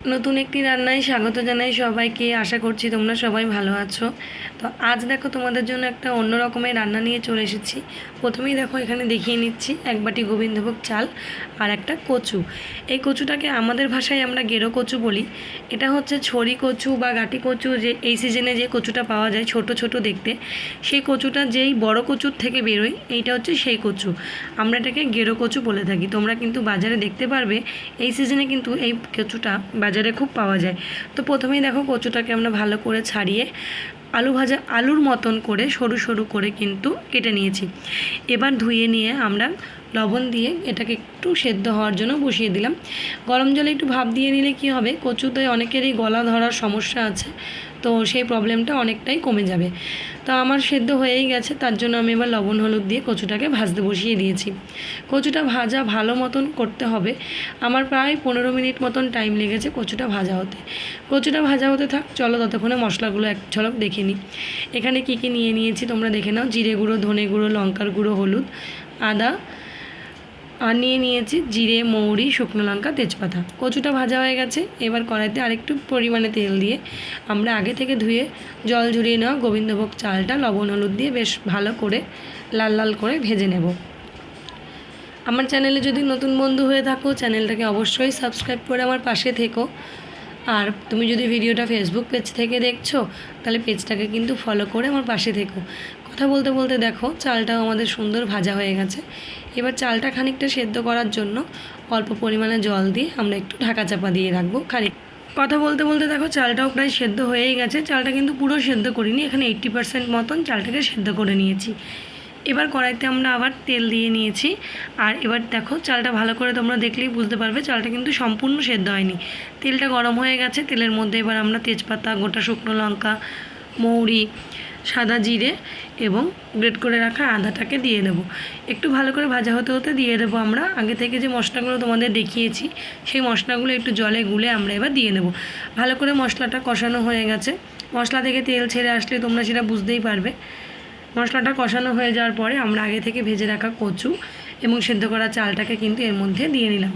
নতুন একটি রান্নায় স্বাগত জানাই সবাইকে। আশা করছি তোমরা সবাই ভালো আছো। তো আজ দেখো তোমাদের জন্য একটা অন্য রকমের রান্না নিয়ে চলে এসেছি। প্রথমেই দেখো এখানে দেখিয়ে নিচ্ছি এক বাটি গোবিন্দভোগ চাল আর একটা কচু। এই কচুটাকে আমাদের ভাষায় আমরা গেরো কচু বলি। এটা হচ্ছে ছড়ি কচু বা গাটি কচু যে এই সিজনে যে কচুটা পাওয়া যায় ছোট ছোট দেখতে। সেই কচুটা যেই বড় কচুর থেকে বেরোয়, এইটা হচ্ছে সেই কচু। আমরা এটাকে গেরো কচু বলে থাকি। তোমরা কিন্তু বাজারে দেখতে পারবে, এই সিজনে কিন্তু এই কচুটা বাজারে খুব পাওয়া যায়। তো প্রথমেই দেখো কচুটাকে আমরা ভালো করে ছাড়িয়ে আলু ভাজা আলুর মতন করে সরু সরু করে কিন্তু কেটে নিয়েছি। এবার ধুয়ে নিয়ে আমরা লবণ দিয়ে এটাকে একটু সেদ্ধ হওয়ার জন্য বসিয়ে দিলাম। গরম জলে একটু ভাপ দিয়ে নিলে কি হবে? কচুতে অনেকেরই গলা ধরার সমস্যা আছে, তো সেই প্রবলেমটা অনেকটাই কমে যাবে। তো আমার সেদ্ধ হয়েই গেছে, তার জন্য আমি এবার লবণ, হলুদ দিয়ে কচুটাকে ভাজতে বসিয়ে দিয়েছি। কচুটা ভাজা ভালো মতন করতে হবে। আমার প্রায় পনেরো মিনিট মতন টাইম লেগেছে কচুটা ভাজা হতে। কচুটা ভাজা হতে থাক, চলো ততক্ষণে মশলাগুলো এক ঝলক দেখে নিই এখানে কী কী নিয়ে নিয়েছি তোমরা দেখে নাও। জিরে গুঁড়ো, ধনে গুঁড়ো, লঙ্কার গুঁড়ো, হলুদ, আদা। আর নিয়ে নিয়েছি জিরে, মৌরি, শুকনো লঙ্কা, তেজপাতা। কচুটা ভাজা হয়ে গেছে। এবার কড়াইতে আরেকটু পরিমাণে তেল দিয়ে আমরা আগে থেকে ধুয়ে জল ঝরিয়ে নেওয়া গোবিন্দভোগ চালটা লবণ, হলুদ দিয়ে বেশ ভালো করে লাল লাল করে ভেজে নেব। আমার চ্যানেলে যদি নতুন বন্ধু হয়ে থাকো, চ্যানেলটাকে অবশ্যই সাবস্ক্রাইব করে আমার পাশে থেকো। আর তুমি যদি ভিডিওটা ফেসবুক পেজ থেকে দেখছ, তাহলে পেজটাকে কিন্তু ফলো করে আমার পাশে থেকো। কথা বলতে বলতে দেখো, চালটাও আমাদের সুন্দর ভাজা হয়ে গেছে। এবার চালটা খানিকটা সেদ্ধ করার জন্য অল্প পরিমাণে জল দিয়ে আমরা একটু ঢাকা চাপা দিয়ে রাখব। খানিক কথা বলতে বলতে দেখো, চালটাও প্রায় সেদ্ধ হয়েই গেছে। চালটা কিন্তু পুরো সেদ্ধ করিনি, এখানে এইট্টি পার্সেন্ট মতন চালটাকে সেদ্ধ করে নিয়েছি। এবার কড়াইতে আমরা আবার তেল দিয়ে নিয়েছি। আর এবার দেখো, চালটা ভালো করে তোমরা দেখলেই বুঝতে পারবে, চালটা কিন্তু সম্পূর্ণ সেদ্ধ হয়নি। তেলটা গরম হয়ে গেছে, তেলের মধ্যে এবার আমরা তেজপাতা, গোটা শুকনো লঙ্কা, মৌরি, সাদা জিরে এবং গ্রেট করে রাখা আদাটাকে দিয়ে দেবো। একটু ভালো করে ভাজা হতে হতে দিয়ে দেবো আমরা। আগে থেকে যে মশলাগুলো তোমাদের দেখিয়েছি, সেই মশলাগুলো একটু জলে গুলে আমরা এবার দিয়ে দেবো। ভালো করে মশলাটা কষানো হয়ে গেছে। মশলা থেকে তেল ছেড়ে আসলে তোমরা সেটা বুঝতেই পারবে। মশলাটা কষানো হয়ে যাওয়ার পরে আমরা আগে থেকে ভেজে রাখা কচু এবং সেদ্ধ করা চালটাকে কিন্তু এর মধ্যে দিয়ে নিলাম।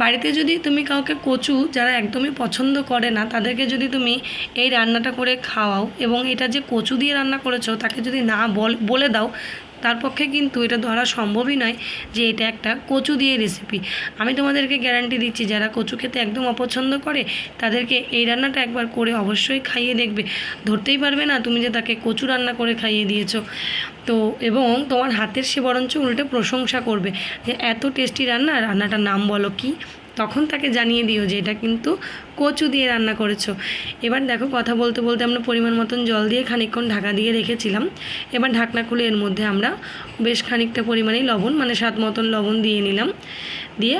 বাড়িতে যদি তুমি কাউকে কচু যারা একদমই পছন্দ করে না, তাদেরকে যদি তুমি এই রান্নাটা করে খাওয়াও এবং এটা যে কচু দিয়ে রান্না করেছ তাকে যদি না বল দাও তার পক্ষে কিন্তু এটা ধরা সম্ভবই নয় যে এটা একটা কচু দিয়ে রেসিপি আমি তোমাদেরকে গ্যারান্টি দিচ্ছি, যারা কচু খেতে একদম অপছন্দ করে, তাদেরকে এই রান্নাটা একবার করে অবশ্যই খাইয়ে দেখবে। ধরতেই পারবে না তুমি যে তাকে কচু রান্না করে খাইয়ে দিয়েছ। তো এবং তোমার হাতের সে বরঞ্চ উল্টে প্রশংসা করবে যে, এত টেস্টি রান্না, রান্নাটার নাম বলো কি? তখন তাকে জানিয়ে দিও যে এটা কিন্তু কচু দিয়ে রান্না করেছ। এবার দেখো কথা বলতে বলতে আমরা পরিমাণ মতন জল দিয়ে খানিকক্ষণ ঢাকা দিয়ে রেখেছিলাম। এবার ঢাকনা খুলে এর মধ্যে আমরা বেশ খানিকটা পরিমাণেই লবণ মানে স্বাদ মতন লবণ দিয়ে নিলাম। দিয়ে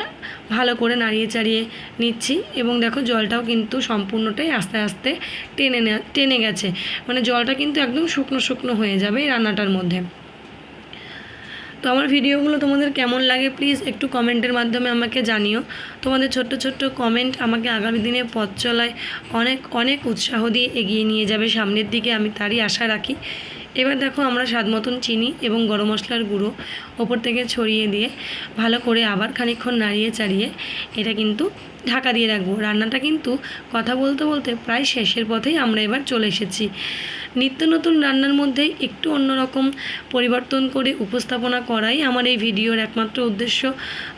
ভালো করে নাড়িয়ে চাড়িয়ে নিচ্ছি এবং দেখো জলটাও কিন্তু সম্পূর্ণটাই আস্তে আস্তে টেনে টেনে গেছে। মানে জলটা কিন্তু একদম শুকনো শুকনো হয়ে যাবে রান্নাটার মধ্যে। তো আমার ভিডিওগুলো তোমাদের কেমন লাগে প্লিজ একটু কমেন্টের মাধ্যমে আমাকে জানিও। তোমাদের ছোট্ট ছোট্ট কমেন্ট আমাকে আগামী দিনে পথ চলায় অনেক অনেক উৎসাহ দিয়ে এগিয়ে নিয়ে যাবে সামনের দিকে, আমি তারই আশা রাখি। এবার দেখো আমরা স্বাদ মতন চিনি এবং গরম মশলার গুঁড়ো ওপর থেকে ছড়িয়ে দিয়ে ভালো করে আবার খানিকক্ষণ নাড়িয়ে চাড়িয়ে এটা কিন্তু ঢাকা দিয়ে রাখব। রান্নাটা কিন্তু কথা বলতে বলতে প্রায় শেষের পথেই আমরা এবার চলে এসেছি। নিত্য নতুন রান্নার মধ্যে একটু অন্যরকম পরিবর্তন করে উপস্থাপনা করাই আমার এই ভিডিওর একমাত্র উদ্দেশ্য।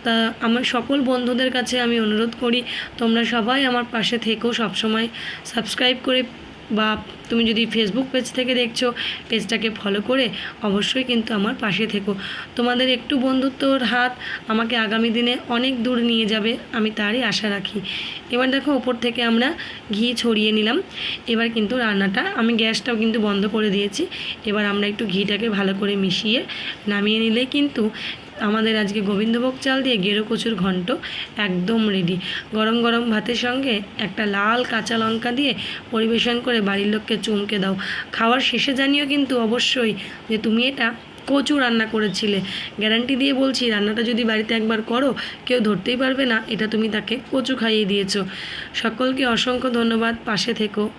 তা আমার সকল বন্ধুদের কাছে আমি অনুরোধ করি, তোমরা সবাই আমার পাশে থেকেও সবসময়। সাবস্ক্রাইব করে বা তুমি যদি ফেসবুক পেজ থেকে দেখছ পেজটাকে ফলো করে অবশ্যই কিন্তু আমার পাশে থেকো। তোমাদের একটু বন্ধুত্বর হাত আমাকে আগামী দিনে অনেক দূর নিয়ে যাবে, আমি তারই আশা রাখি। এবার দেখো, ওপর থেকে আমরা ঘি ছড়িয়ে নিলাম। এবার কিন্তু রান্নাটা, আমি গ্যাসটাও কিন্তু বন্ধ করে দিয়েছি। এবার আমরা একটু ঘিটাকে ভালো করে মিশিয়ে নামিয়ে নিলেই কিন্তু আমাদের আজকে গোবিন্দভোগ চাল দিয়ে গেরো কচুর ঘন্ট একদম রেডি গরম গরম ভাতের সঙ্গে একটা লাল কাঁচা লঙ্কা দিয়ে পরিবেশন করে বাড়ির লোককে চমকে দাও। খাওয়ার শেষে জানিও কিন্তু অবশ্যই যে তুমি এটা কচু রান্না করেছিলে। গ্যারান্টি দিয়ে বলছি, রান্নাটা যদি বাড়িতে একবার করো, কেউ ধরতেই পারবে না, এটা তুমি তাকে কচু খাইয়ে দিয়েছ। সকলকে অসংখ্য ধন্যবাদ, পাশে থেকো।